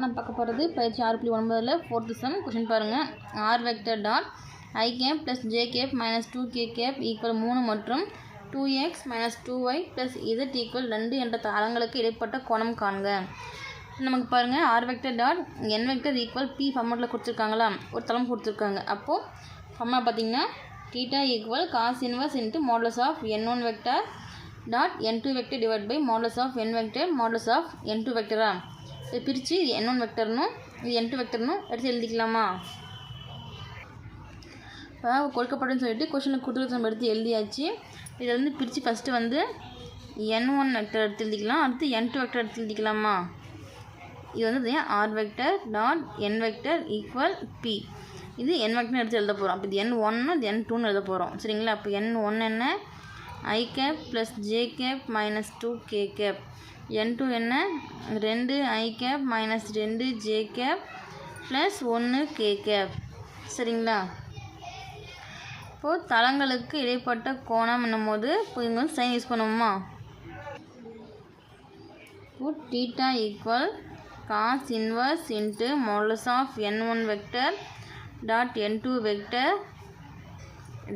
நம்ம பார்க்க போகிறது பயிற்சி ஆறு புள்ளி ஒன்பதில் ஃபோர்த்து சம் கொஷின் பாருங்கள் R vector dot I cap plus J cap minus two K cap equal மூணு மற்றும் two X minus two Y plus Z equal ரெண்டு என்ற தளங்களுக்கு இடைப்பட்ட கோணம் காண்க. நமக்கு பாருங்கள் R vector dot N vector equal P ஃபார்மெட்டில் கொடுத்துருக்காங்களா? ஒரு தளம் கொடுத்துருக்காங்க. அப்போது ஃபம்மா பார்த்தீங்கன்னா theta equal cos inverse into modulus of N one vector dot N two vector divide by modulus of N vector modulus of N two வெக்டரா இது பிரித்து இது என் ஒன் வெக்டர்னும் இது என் டூ வெக்டர்னும் எடுத்து எழுதிக்கலாமா? இப்போ கொடுக்கப்படும் சொல்லிட்டு கொஷனில் கொடுத்துருக்க நம்ம எடுத்து எழுதியாச்சு. இதை வந்து பிரித்து ஃபஸ்ட்டு வந்து என் ஒன் வெக்டர் எடுத்து எழுதிக்கலாம். அடுத்து என் டூ வெக்டர் எடுத்து எழுதிக்கலாமா? இது வந்து R vector dot N vector equal P இது என் வெக்டர்னு எடுத்து எழுத போகிறோம் அப்போ இது என் ஒன்று இது என் டூன்னு எழுத போகிறோம் சரிங்களா? அப்போ என் ஒன் என்ன? I cap plus J cap minus two K cap N two என்ன? ரெண்டு ஐ கேப் மைனஸ் ரெண்டு ஜே கேப் ப்ளஸ் ஒன்று கே கேப் சரிங்களா? இப்போது தளங்களுக்கு இடைப்பட்ட கோணம் என்னும்போது இப்போ இங்கே சைன் யூஸ் பண்ணுவோமா? இப்போ theta equal cos inverse into modulus of N one vector dot N two vector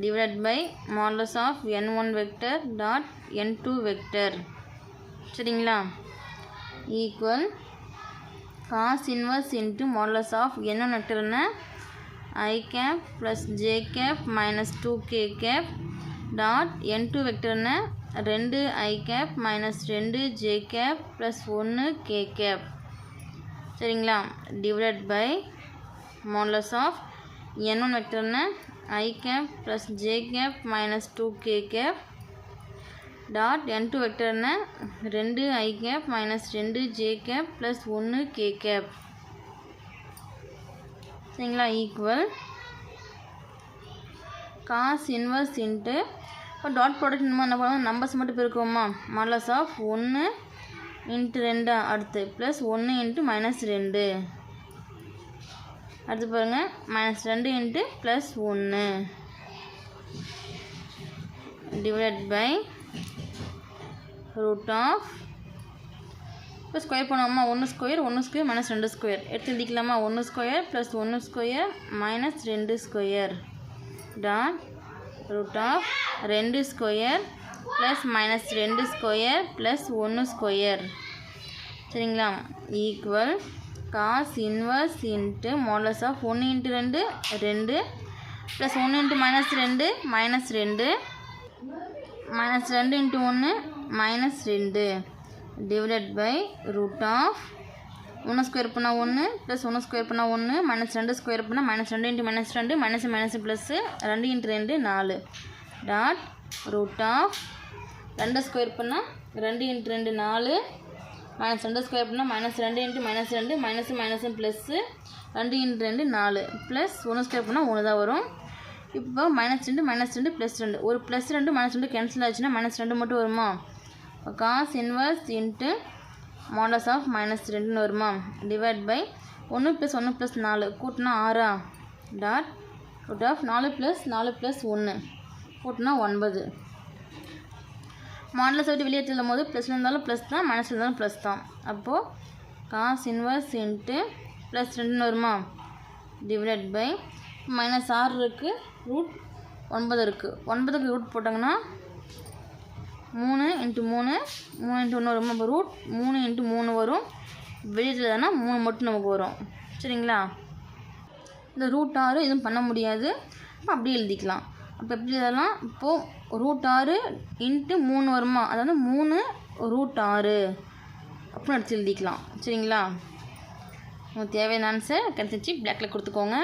divided by modulus of n1 vector dot n2 vector. சரிங்களா? Equal cos inverse into modulus of n1 vector என்ன i cap plus J cap minus two K cap dot N two vector என்ன ரெண்டு ஐ cap minus ரெண்டு J cap plus ஒன்று K cap சரிங்களா? Divide by modulus of n1 vector என்ன i cap plus j cap minus 2k cap. Dot N two vector என்ன? ரெண்டு ஐ cap minus ரெண்டு J cap plus ஒன்று கே கேப் சரிங்களா? Equal cos inverse into இப்போ dot product நம்ம என்ன பண்ணுவோம் நம்பர்ஸ் மட்டும் பெருக்குவோமா? மாடலஸ் ஆஃப் ஒன்று இன்ட்டு ரெண்டு? அடுத்து ப்ளஸ் ஒன்று இன்ட்டு மைனஸ் ரெண்டு. அடுத்து பாருங்கள் மைனஸ் ரெண்டு இன்ட்டு ப்ளஸ் ஒன்று டிவைட் பை ரூட் ஆஃப் இப்போ ஸ்கொயர் பண்ணுவோமா? ஒன்று ஸ்கொயர் ஒன்று ஸ்கொயர் மைனஸ் ரெண்டு ஸ்கொயர் எடுத்து எழுதிக்கலாமா? ஒன்று ஸ்கொயர் ப்ளஸ் ஒன்று ஸ்கொயர் மைனஸ் ரெண்டு ஸ்கொயர் டாட் ரூட் ஆஃப் ரெண்டு ஸ்கொயர் ப்ளஸ் மைனஸ் ரெண்டு ஸ்கொயர் ப்ளஸ் ஒன்று ஸ்கொயர் சரிங்களா? Equal cos inverse into modulus of ஒன்று இன்ட்டு ரெண்டு ரெண்டு ப்ளஸ் ஒன்று இன்ட்டு மைனஸ் ரெண்டு மைனஸ் ரெண்டு மைனஸ் ரெண்டு இன்ட்டு ஒன்று மைனஸ் ரெண்டு டிவைடட் பை ரூட் ஆஃப் ஒன்று ஸ்கொயர் பண்ணால் ஒன்று ப்ளஸ் ஒன்று ஸ்கொயர் பண்ணால் ஒன்று மைனஸ் ரெண்டு ஸ்கொயர் பண்ணால் மைனஸ் ரெண்டு இன்ட்டு மைனஸ் ரெண்டு மைனஸ் மைனஸ் ப்ளஸ்ஸு ரெண்டு இன்ட்டு ரெண்டு நாலு டாட் ரூட் ஆஃப் ரெண்டு ஸ்கொயர் பண்ணால் ரெண்டு இன்ட்டு ரெண்டு நாலு மைனஸ் ரெண்டு ஸ்கொயர் பண்ணால் மைனஸ் ரெண்டு இன்ட்டு மைனஸ் ரெண்டு மைனஸ் மைனஸ் ப்ளஸ்ஸு ரெண்டு இன்ட்டு ரெண்டு நாலு. ப்ளஸ் ஒன்று ஸ்கொயர் பண்ணால் ஒன்று தான் வரும். இப்போ மைனஸ் ரெண்டு மைனஸ் ரெண்டு ப்ளஸ் ரெண்டு. ஒரு ப்ளஸ் ரெண்டு மைனஸ் ரெண்டு கேன்சல் ஆச்சுன்னா மைனஸ் ரெண்டு மட்டும் வருமா? இப்போ cos inverse into modulus of minus ரெண்டுன்னு வருமா? டிவைட் பை ஒன்று ப்ளஸ் ஒன்று ப்ளஸ் நாலு. கூட்டினா ஆறா? டாட் ரூட் ஆஃப் நாலு ப்ளஸ் நாலு ப்ளஸ் ஒன்று கூட்டினா ஒன்பது. மாடலஸ் விட்டு வெளியே எழுதும் போது ப்ளஸில் இருந்தாலும் ப்ளஸ் தான் மைனஸில் இருந்தாலும் ப்ளஸ் தான். அப்போது காஸ் இன்வர்ஸ் இன்ட்டு ப்ளஸ் ரெண்டுன்னு வருமா? டிவைட் பை மைனஸ் ஆறு இருக்குது ரூட் ஒன்பது இருக்குது ஒன்பதுக்கு ரூட் போட்டாங்கன்னா மூணு இன்ட்டு மூணு மூணு இன்ட்டு ஒன்று வரும். அப்போ ரூட் மூணு இன்ட்டு மூணு வரும். வெளியிலனா மூணு மட்டும் நமக்கு வரும். சரிங்களா? இந்த ரூட் ஆறு எதுவும் பண்ண முடியாது. அப்போ அப்படியே எழுதிக்கலாம். அப்போ எப்படி இதெல்லாம் இப்போது ரூட் ஆறு இன்ட்டு மூணு வருமா? அதாவது மூணு ரூட் ஆறு. அப்படின்னு எடுத்து எழுதிக்கலாம். சரிங்களா? உங்களுக்கு தேவையான ஆன்சர் கிடச்சிச்சு பிளாக்கில் கொடுத்துக்கோங்க.